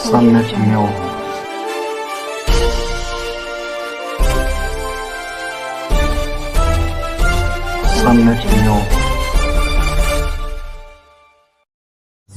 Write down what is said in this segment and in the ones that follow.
三列妙法三列妙法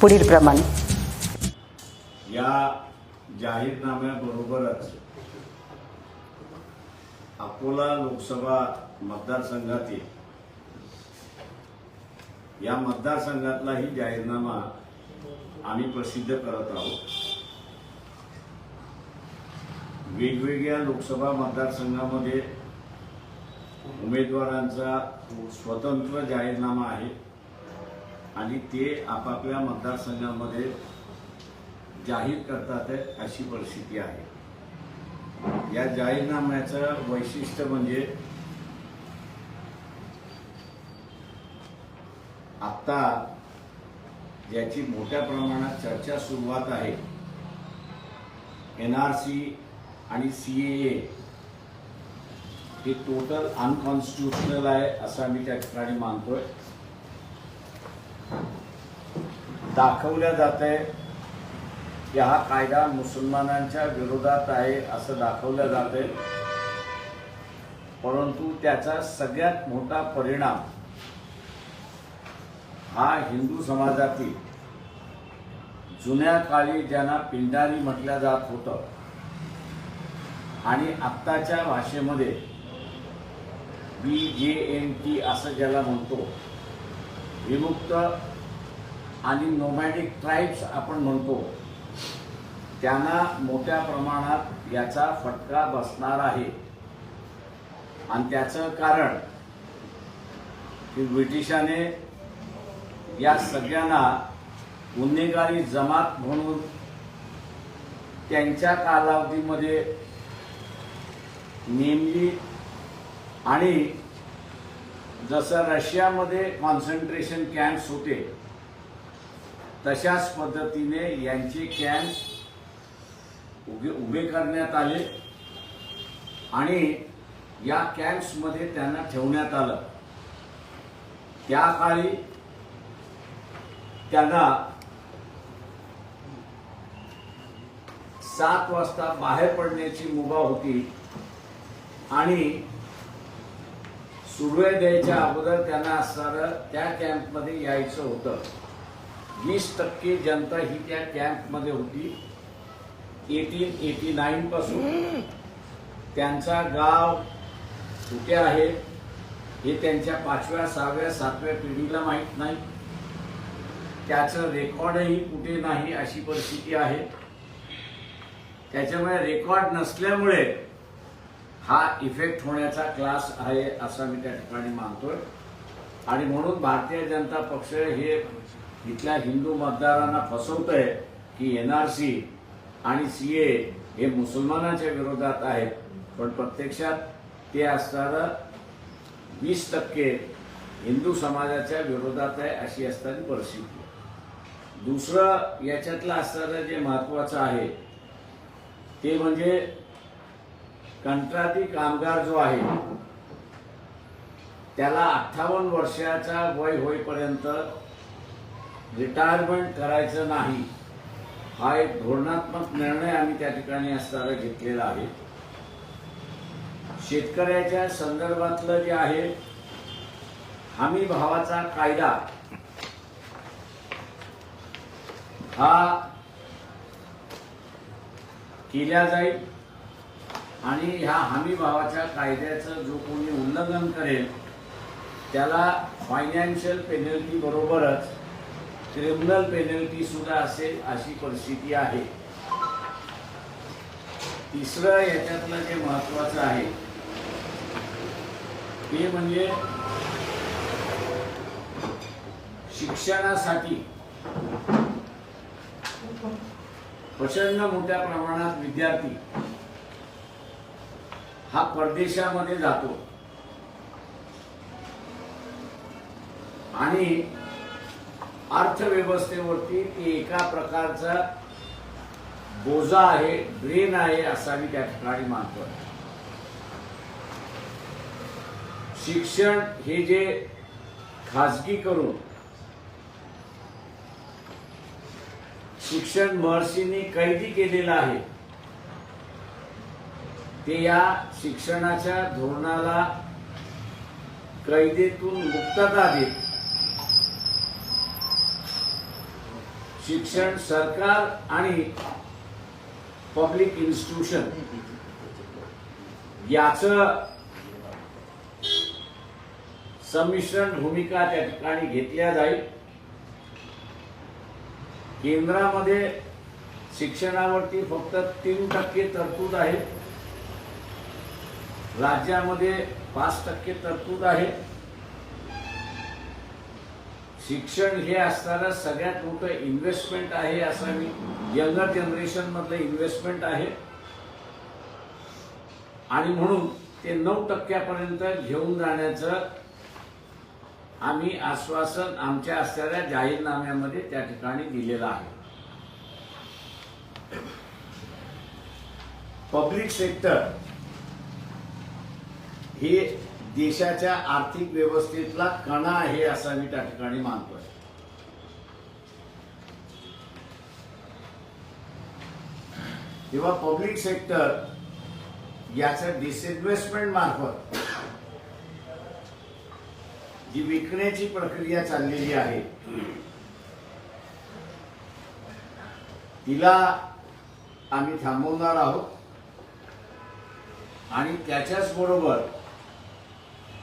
पुढील प्रमाणे. या जाहीरनाम्याबरोबरच अकोला लोकसभा मतदारसंघातील या मतदारसंघातलाही जाहीरनामा आम्ही प्रसिद्ध करत आहोत. वेगवेगळ्या लोकसभा मतदारसंघामध्ये उमेदवारांचा स्वतंत्र जाहीरनामा आहे. आणि ते आपापल्या मतदारसंघामध्ये जाहीर करतात अशी परिस्थिती आहे. या जाहीरनाम्याचं वैशिष्ट्य म्हणजे आत्ता ज्याची मोठ्या प्रमाणात चर्चा सुरुवात आहे एन आर सी आणि सी ए हे टोटल अनकॉन्स्टिट्युशनल आहे असं आम्ही त्या ठिकाणी मानतोय. दाखवल्या जात आहे की हा कायदा मुसलमानांच्या विरोधात आहे असं दाखवलं जात आहे परंतु त्याचा सगळ्यात मोठा परिणाम हा हिंदू समाजातील जुन्या काळी ज्यांना पिंडारी म्हटलं जात होतं आणि आत्ताच्या भाषेमध्ये बी जे एन टी असं ज्याला म्हणतो विमुक्त आणि नोमॅडिक ट्राईब्स आपण म्हणतो. त्यांना मोठ्या प्रमाणात याचा फटका बसणार आहे. आणि त्याचं कारण की ब्रिटिशाने या सगळ्यांना गुन्हेगारी जमात म्हणून त्यांच्या कालावधीमध्ये नेमली आणि जसं रशियामध्ये कॉन्सन्ट्रेशन कॅम्प्स होते तशाच पद्धतीने यांचे कॅम्प उभे उभे करण्यात आले आणि या कॅम्प्समध्ये त्यांना ठेवण्यात आलं. त्या काळी त्यांना सात वाजता बाहेर पडण्याची मुभा होती आणि सुरवे द्यायच्या अगोदर त्यांना असणारं त्या कॅम्पमध्ये यायचं होतं. वीस टक्के जनता ही त्या कॅम्पमध्ये होती. एटीन एटी नाईन पासून. त्यांचा गाव कुठे आहे हे त्यांच्या पाचव्या सहाव्या सातव्या पिढीला माहीत नाही. त्याचं रेकॉर्डही कुठे नाही अशी परिस्थिती आहे. त्याच्यामुळे रेकॉर्ड नसल्यामुळे हा इफेक्ट होण्याचा क्लास आहे असं मी त्या ठिकाणी मानतोय. आणि म्हणून भारतीय जनता पक्ष हे इथल्या हिंदू मतदारांना फसवतंय की एन आर सी आणि सी ए हे मुसलमानांच्या विरोधात आहेत. पण प्रत्यक्षात ते असणारं वीस टक्के हिंदू समाजाच्या विरोधात आहे अशी असताना परिस्थिती दुसरं याच्यातलं असणारं जे महत्वाचं आहे ते म्हणजे कंत्राटी कामगार जो आहे त्याला अठ्ठावन्न वर्षाचा वय होईपर्यंत रिटायरमेंट करायचं नाही हा एक धोरणात्मक निर्णय आम्ही त्या ठिकाणी असताना घेतलेला आहे. शेतकऱ्याच्या संदर्भातलं जे आहे हमी भावाचा कायदा हा केल्या जाईल आणि ह्या हमी भावाच्या कायद्याचं जो कोणी उल्लंघन करेल त्याला फायनान्शियल पेनल्टी बरोबरच क्रिमिनल पेनल्टी सुद्धा असेल अशी परिस्थिती आहे. तिसरं याच्यातलं जे महत्वाचं आहे ते म्हणजे शिक्षणासाठी प्रचंड मोठ्या प्रमाणात विद्यार्थी हा परदेशामध्ये जातो. आणि अर्थव्यवस्थेवरती ती एका प्रकारचा बोजा आहे ड्रेन आहे असा मी त्या ठिकाणी मानतो शिक्षण हे जे खाजगी करून शिक्षण महर्षींनी कैदी केलेलं आहे ते या शिक्षणाच्या धोरणाला कैदेतून मुक्तता देत शिक्षण सरकार आणि पब्लिक इन्स्टिट्यूशन याच संमिश्रण भूमिका त्या ठिकाणी घेतल्या जाईल. केंद्रामध्ये शिक्षणावरती फक्त तीन टक्के तरतूद आहे. राज्यामध्ये पाच टक्के तरतूद आहे. शिक्षण हे असताना सगळ्यात मोठं इन्व्हेस्टमेंट आहे असं मी यंगर जनरेशन मधलं इन्व्हेस्टमेंट आहे. आणि म्हणून ते नऊ टक्क्यापर्यंत घेऊन जाण्याचं आम्ही आश्वासन आमच्या असणाऱ्या जाहीरनाम्यामध्ये त्या ठिकाणी दिलेलं आहे. पब्लिक सेक्टर हे देशाच्या आर्थिक व्यवस्थेतला कणा आहे असं मी त्या ठिकाणी मानतोय. तेव्हा पब्लिक सेक्टर याचं डिसइन्व्हेस्टमेंट मार्फत जी विकण्याची प्रक्रिया चाललेली आहे तिला आम्ही थांबवणार आहोत. आणि त्याच्याच बरोबर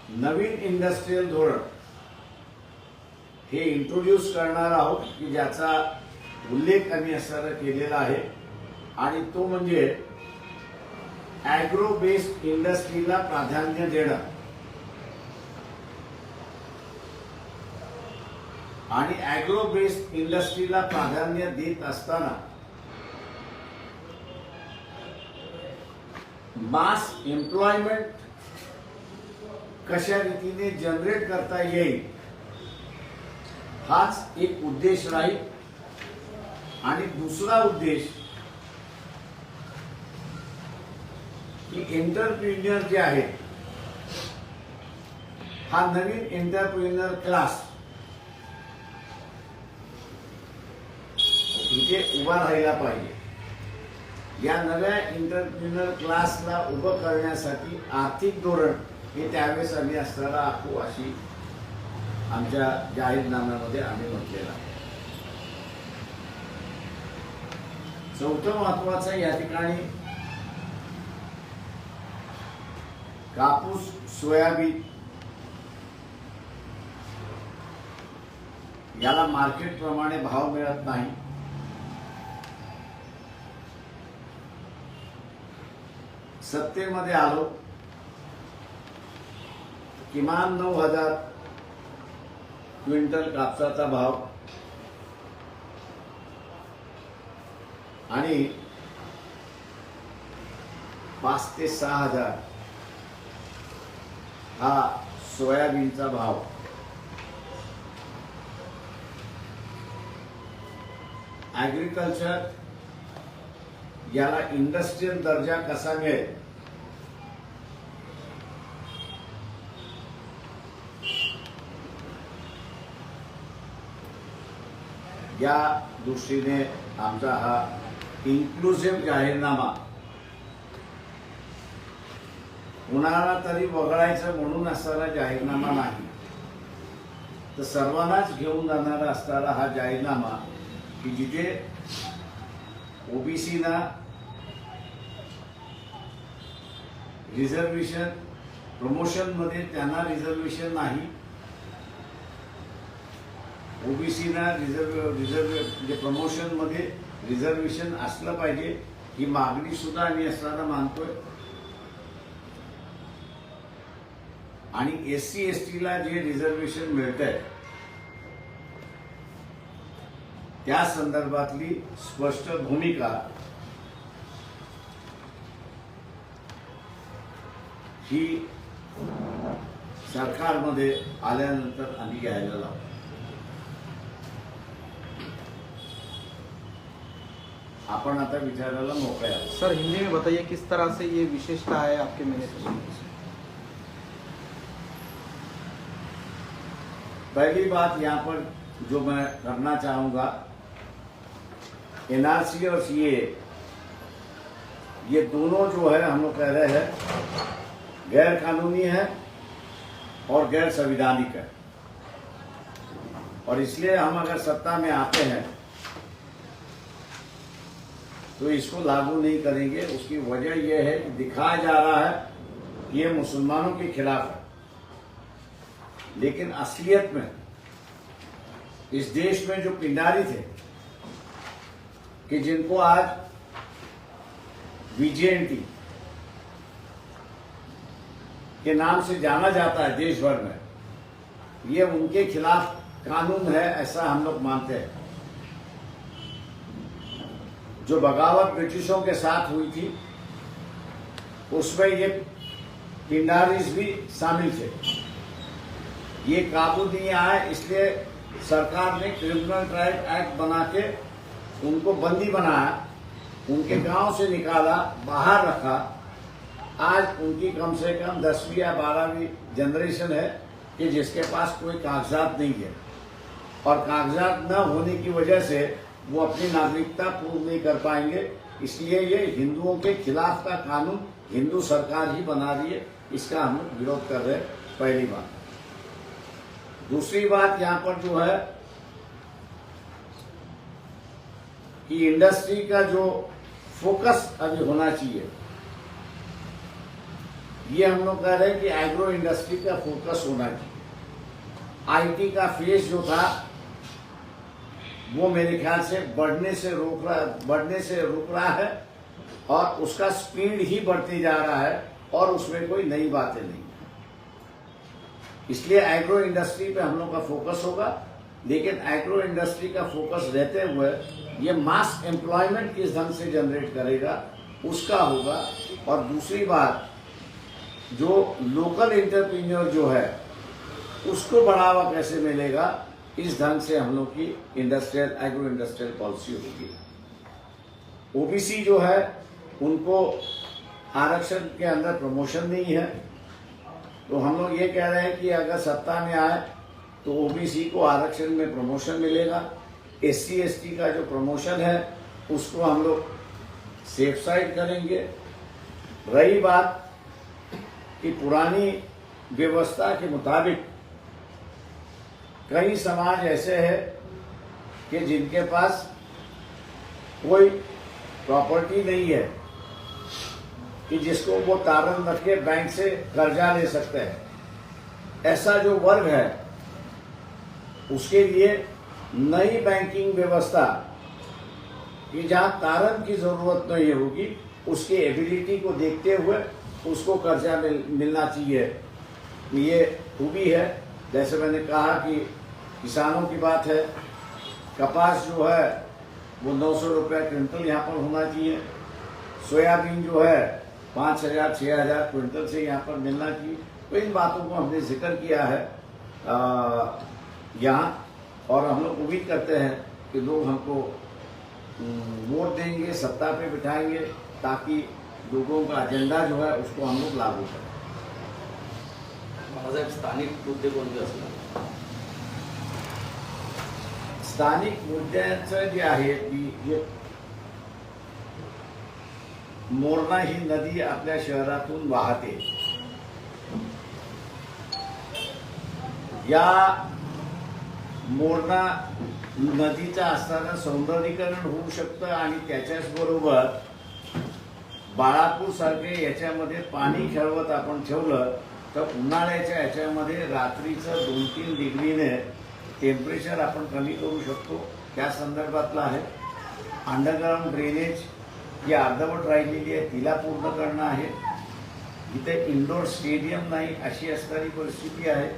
नवीन इंडस्ट्रीयल धोरण हे इंट्रोड्यूस करणार आहोत की ज्याचा उल्लेख आम्ही असताना केलेला आहे. आणि तो म्हणजे ॲग्रो बेस्ड इंडस्ट्रीला प्राधान्य देणं. आणि ॲग्रो बेस्ड इंडस्ट्रीला प्राधान्य देत असताना मास एम्प्लॉयमेंट कशा रीतीने जनरेट करता येईल? हाच एक उद्देश राहील. आणि दुसरा उद्देश की एंटरप्रिन्युअर जे आहे हा नवीन एंटरप्रिन्युअर क्लास इथे उभा राहिला पाहिजे. या नव्या इंटरप्रिन्युअर क्लासला उभं करण्यासाठी आर्थिक धोरण हे त्यावेळेस आम्ही असताना आखू अशी आमच्या जाहीरनाम्यामध्ये आम्ही म्हटलेलं आहे. चौथं महत्वाचं या ठिकाणी कापूस सोयाबीन याला मार्केट प्रमाणे भाव मिळत नाही. सत्तेमध्ये आलो. किमान नऊ हजार क्विंटल कापसाचा भाव. आणि पाच ते सहा हजार हा सोयाबीनचा भाव. ॲग्रिकल्चर याला इंडस्ट्रीयल दर्जा कसा मिळेल? या दृष्टीने आमचा हा इन्क्लुसिव्ह जाहीरनामा. कुणाला तरी वगळायचं म्हणून असणारा जाहीरनामा नाही. तर सर्वांनाच घेऊन जाणारा असणारा हा जाहीरनामा की जिथे ओबीसीना रिझर्वेशन प्रमोशनमध्ये त्यांना रिझर्वेशन नाही ओबीसीना रिझर्व रिझर्व म्हणजे प्रमोशनमध्ये रिझर्वेशन असलं पाहिजे ही मागणी सुद्धा आम्ही असताना मानतोय. आणि एस सी एस टीला जे रिझर्वेशन मिळत आहे त्या संदर्भातली स्पष्ट भूमिका ही सरकारमध्ये आल्यानंतर आम्ही घ्यायला लावतो. आपण आता विचारायला मोकळे आहोत. सर हिंदी में बताइए किस तरह से ये विशेषता है आपके मैनिफेस्टो पहली बात यहाँ पर जो मैं करना चाहूँगा एनआरसी और सीए ये दोनों जो है हम लोग कह रहे हैं गैर कानूनी है और गैर संविधानिक है। और इसलिए हम अगर सत्ता में आते हैं तो इसको लागू नहीं करेंगे। उसकी वजह यह है कि दिखाया जा रहा है कि ये मुसलमानों के खिलाफ है। लेकिन असलियत में इस देश में जो पिंडारी थे, कि जिनको आज बीजेएनटी के नाम से जाना जाता है देश भर में, ये उनके खिलाफ कानून है, ऐसा हम लोग मानते हैं। जो बगावत ब्रिटिशों के साथ हुई थी, उसमें ये पिंडारीज भी शामिल थे। ये काबू नहीं आए, इसलिए सरकार ने क्रिमिनल ट्रायल एक्ट बना के उनको बंदी बनाया, उनके गाँव से निकाला, बाहर रखा। आज उनकी कम से कम दसवीं या बारहवीं जनरेशन है कि जिसके पास कोई कागजात नहीं है। और कागजात न होने की वजह से वो अपनी नागरिकता पूर्ण नहीं कर पाएँगे। इसलिए ये हिंदुओं के खिलाफ का कानून हिंदू सरकार ही बना रही है। इसका हम विरोध कर रहे हैं, पहली बात। दूसरी बात यहाँ पर जो है कि इंडस्ट्री का जो फोकस अभी होना चाहिए, ये हम लोग कह रहे हैं कि एग्रो इंडस्ट्री का फोकस होना चाहिए। आईटी का फ़ेज़ जो था वो मेरे ख्याल से बढ़ने से रोक रहा बढ़ने से रुक रहा है और उसका स्पीड ही बढ़ती जा रहा है और उसमें कोई नई बातें नहीं इसलिए एग्रो इंडस्ट्री पे हम लोग का फोकस होगा, लेकिन एग्रो इंडस्ट्री का फोकस रहते हुए ये मास एम्प्लॉयमेंट किस ढंग से जनरेट करेगा, उसका होगा। और दूसरी बात, जो लोकल इंटरप्रीनियर जो है, उसको बढ़ावा कैसे मिलेगा? इस ढंग से हम लोग की इंडस्ट्रियल एग्रो इंडस्ट्रियल पॉलिसी होगी ओबीसी जो है, उनको आरक्षण के अंदर प्रमोशन नहीं है। तो हम लोग ये कह रहे हैं कि अगर सत्ता में आए तो ओबीसी को आरक्षण में प्रमोशन मिलेगा। एस सी का जो प्रमोशन है, उसको हम लोग सेफ़ साइड करेंगे। रही बात कि पुरानी व्यवस्था के मुताबिक कई समाज ऐसे हैं कि जिनके पास कोई प्रॉपर्टी नहीं है कि जिसको वो तारण रख के बैंक से कर्जा ले सकते हैं। ऐसा जो वर्ग है उसके लिए नई बैंकिंग व्यवस्था कि जहां तारण की जरूरत नहीं होगी उसकी एबिलिटी को देखते हुए उसको कर्जा मिल, मिलना चाहिए। ये खूबी है। जैसे मैंने कहा कि किसानों की बात है। कपास जो है, वो नौ सौ रुपया क्विंटल यहाँ पर होना चाहिए। सोयाबीन जो है, पाँच हज़ार छः हज़ार क्विंटल से यहाँ पर मिलना चाहिए। तो इन बातों को हमने ज़िक्र किया है यहाँ। और हम लोग उम्मीद करते हैं कि लोग हमको वोट देंगे, सत्ता पे बिठाएँगे, ताकि लोगों का एजेंडा जो है, उसको हम लोग लागू करें। स्थानिक मुद्दे कोणते स्थानिक मुद्द्यांचं जे आहे ती जे मोरणा ही नदी आपल्या शहरातून वाहते. या मोरणा नदीचा असताना सौंदर्यीकरण होऊ शकतं आणि त्याच्याच बरोबर बाळापूर सारखे याच्यामध्ये पाणी खेळवत आपण ठेवलं तर उन्हाळ्याच्या याच्यामध्ये रात्रीचं दोन तीन डिग्रीने टेम्परेचर आपण कमी करू शकतो त्या संदर्भातला आहे. अंडरग्राऊंड ड्रेनेज जी अर्धवट राहिलेली आहे तिला पूर्ण करणं आहे. इथे इंडोर स्टेडियम नाही अशी असणारी परिस्थिती आहे.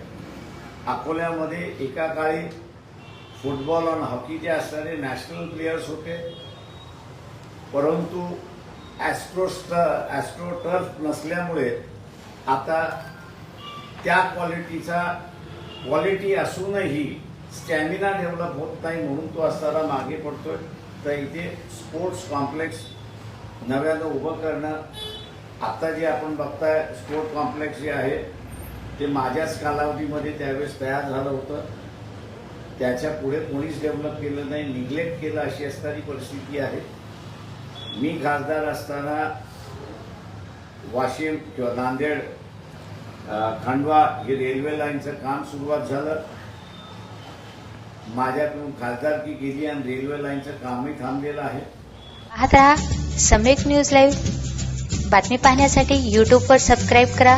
अकोल्यामध्ये एका काळी फुटबॉल आणि हॉकीचे असणारे नॅशनल प्लेयर्स होते. परंतु ॲस्ट्रोस्ट ॲस्ट्रो टर्फ नसल्यामुळे आता त्या क्वालिटीचा क्वालिटी असूनही स्टॅमिना डेव्हलप होत नाही म्हणून तो असताना मागे पडतोय. तर इथे स्पोर्ट्स कॉम्प्लेक्स नव्यानं उभं करणं आता जे आपण बघताय स्पोर्ट कॉम्प्लेक्स जे आहे ते माझ्याच कालावधीमध्ये त्यावेळेस तयार झालं होतं. त्याच्या पुढे कोणीच डेव्हलप केलं नाही निग्लेक्ट केलं अशी असणारी परिस्थिती आहे. मी खासदार असताना वाशिम किंवा नांदेड खांडवा खंडवा हे रेल्वे लाईनचं काम सुरुवात झालं. माझ्याकडून खासदारकी गेली आणि रेल्वे लाईनचं कामही थांबलेलं आहे. आता रहा सम्यक न्यूज लाईव्ह बातमी पाहण्यासाठी यूट्यूबवर सबस्क्राईब करा.